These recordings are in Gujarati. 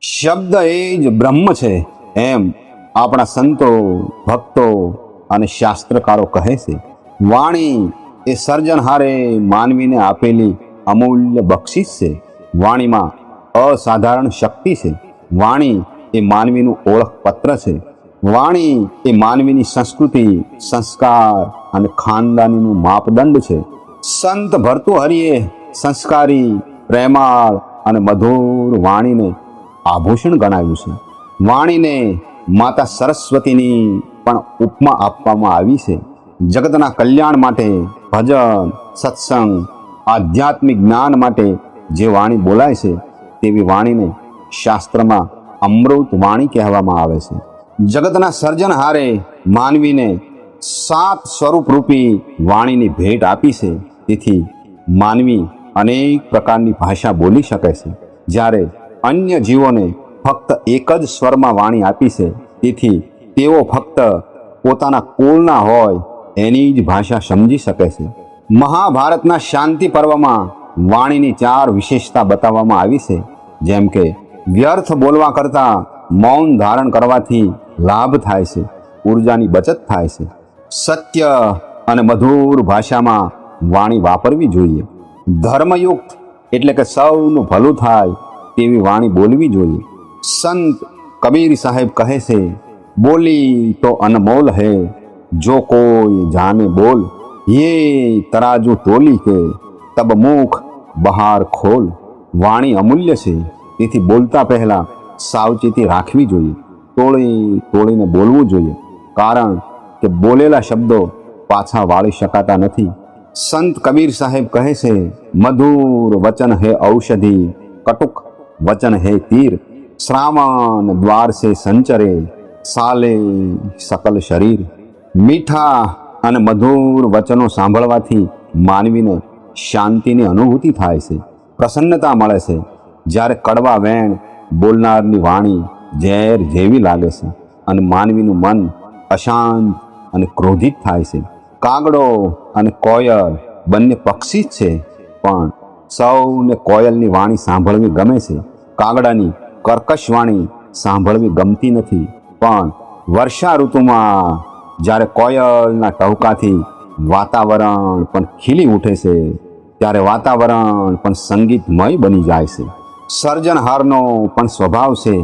શબ્દ એ જ બ્રહ્મ છે એમ આપણા સંતો, ભક્તો અને શાસ્ત્રકારો કહે છે. વાણી એ સર્જનહારે માનવીને આપેલી અમૂલ્ય બક્ષિસ છે. વાણીમાં અસાધારણ શક્તિ છે. વાણી એ માનવીનું ઓળખપત્ર છે. વાણી એ માનવીની સંસ્કૃતિ, સંસ્કાર અને ખાનદાનીનું માપદંડ છે. સંત ભર્તુહરિએ સંસ્કારી, પ્રેમાળ અને મધુર વાણીને આભૂષણ ગણાવ્યું છે. વાણીને માતા સરસ્વતીની પણ ઉપમા આપવામાં આવી છે. જગતના કલ્યાણ માટે ભજન, સત્સંગ, આધ્યાત્મિક જ્ઞાન માટે જે વાણી બોલાય છે, તેવી વાણીને શાસ્ત્રમાં અમૃત વાણી કહેવામાં આવે છે. જગતના સર્જનહારે માનવીને સાત સ્વરૂપરૂપી વાણીની ભેટ આપી છે. તેથી માનવી અનેક પ્રકારની ભાષા બોલી શકે છે. જ્યારે અન્ય જીવોને ફક્ત એક જ સ્વરમાં વાણી આપી છે. તેથી તેઓ ફક્ત પોતાના કુળના હોય એની જ ભાષા સમજી શકે છે. મહાભારતના શાંતિ પર્વમાં વાણીની ચાર વિશેષતા બતાવવામાં આવી છે. જેમ કે, વ્યર્થ બોલવા કરતાં મૌન ધારણ કરવાથી લાભ થાય છે, ઉર્જાની બચત થાય છે. સત્ય અને મધુર ભાષામાં વાણી વાપરવી જોઈએ. ધર્મયુક્ત એટલે કે સૌનું ભલું થાય તેવી વાણી બોલવી જોઈએ. સંત કબીર સાહેબ કહે છે, બોલી તો અનમોલ હૈ, જો કોઈ જાને બોલ ये તરાજુ તોલી કે, તબ મુખ બહાર ખોલ. વાણી અમૂલ્ય છે, તેથી બોલતા પહેલા સાવચેતી રાખવી જોઈએ. તોળી તોળીને બોલવું જોઈએ, કારણ કે બોલેલા શબ્દો પાછા વાળી શકાતા નથી. સંત કબીર સાહેબ કહે છે, મધુર વચન હે ઔષધિ, કટુક વચન હે તીર, શ્રાવણ દ્વાર સે સંચરે, સાલે સકલ શરીર. મીઠા અને મધુર વચનો સાંભળવાથી માનવીને શાંતિની અનુભૂતિ થાય છે, પ્રસન્નતા મળે છે. જ્યારે કડવા વેણ બોલનારની વાણી ઝેર જેવી લાગે છે અને માનવીનું મન અશાંત અને ક્રોધિત થાય છે. કાગડો અને કોયલ બંને પક્ષી જ છે, પણ સૌને કોયલની વાણી સાંભળવી ગમે છે. કાગડાની કર્કશ વાણી સાંભળવી ગમતી નથી. પણ વર્ષા ઋતુમાં જ્યારે કોયલના ટહુકાથી વાતાવરણ પણ ખીલી ઉઠે છે, ત્યારે વાતાવરણ પણ સંગીતમય બની જાય છે. સર્જનહારનો પણ સ્વભાવ છે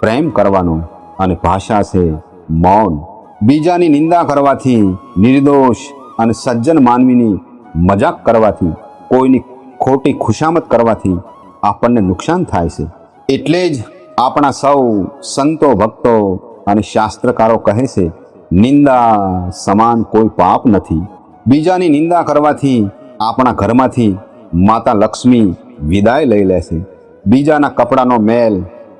પ્રેમ કરવાનો અને ભાષા છે મૌન. બીજાની નિંદા કરવાથી નિર્દોષ અને સજ્જન માનવીની મજાક કરવાથી કોઈની ખોટી ખુશામત કરવાથી આપણને નુકસાન થાય છે. એટલે જ આપણા સૌ સંતો, ભક્તો અને શાસ્ત્રકારો કહે છે, નિંદા સમાન કોઈ પાપ નથી. બીજાની નિંદા કરવાથી આપણા ઘરમાંથી માતા લક્ષ્મી વિદાય લઈ લેશે બીજાના કપડાનો મેલ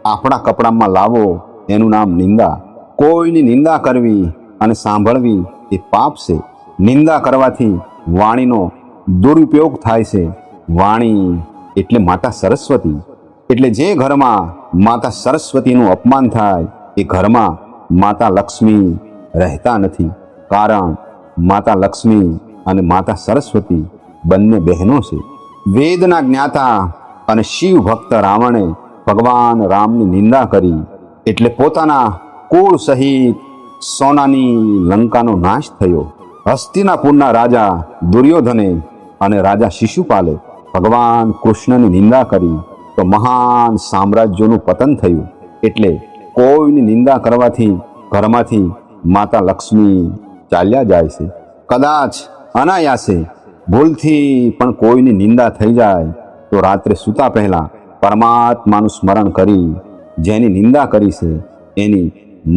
આપણા કપડામાં લાવો, એનું નામ નિંદા. કોઈની નિંદા કરવી અને સાંભળવી એ પાપ છે. નિંદા કરવાથી વાણીનો દુરુપયોગ થાય છે. વાણી એટલે માતા સરસ્વતી. એટલે જે ઘરમાં માતા સરસ્વતીનું અપમાન થાય, એ ઘરમાં માતા લક્ષ્મી રહેતા નથી. કારણ માતા લક્ષ્મી અને માતા સરસ્વતી બંને બહેનો છે. વેદના જ્ઞાતા અને શિવ ભક્ત રાવણે ભગવાન રામની નિંદા કરી, એટલે પોતાના કુળ સહિત સોનાની લંકાનો નાશ થયો. હસ્તિનાપુરના રાજા દુર્યોધને અને રાજા શિશુપાલે ભગવાન કૃષ્ણની નિંદા કરી તો મહાન સામ્રાજ્યોનું પતન થયું. એટલે કોઈની નિંદા કરવાથી ઘરમાંથી માતા લક્ષ્મી ચાલ્યા જાય છે. કદાચ અનાયાસે ભૂલથી પણ કોઈની નિંદા થઈ જાય તો રાત્રે સૂતા પહેલાં પરમાત્માનું સ્મરણ કરી જેની નિંદા કરી છે એની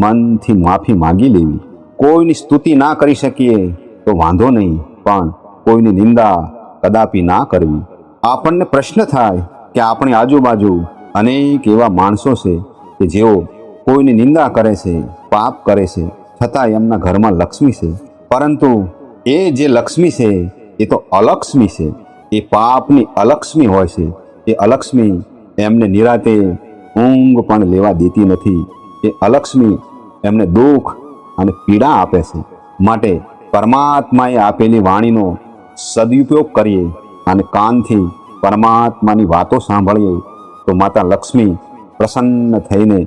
મનથી માફી માંગી લેવી. કોઈની સ્તુતિ ના કરી શકીએ તો વાંધો નહીં, પણ કોઈની નિંદા કદાપી ના કરવી. આપણને પ્રશ્ન થાય કે આપણી આજુબાજુ અનેક એવા માણસો છે કે જેઓ કોઈની નિંદા કરે છે, પાપ કરે છે છતાં એમના ઘરમાં લક્ષ્મી છે. પરંતુ એ જે લક્ષ્મી છે, એ તો અલક્ષ્મી છે. એ પાપની અલક્ષ્મી હોય છે. એ અલક્ષ્મી એમને નિરાતે ઊંઘ પણ લેવા દેતી નથી. એ અલક્ષ્મી એમને દુઃખ અને પીડા આપે છે. માટે પરમાત્માએ આપેલી વાણીનો સદુપયોગ કરીએ. અને કાનથી પરમાત્માની વાતો સાંભળીએ તો માતા લક્ષ્મી પ્રસન્ન થઈને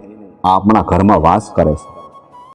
આપણા ઘરમાં વાસ કરે છે.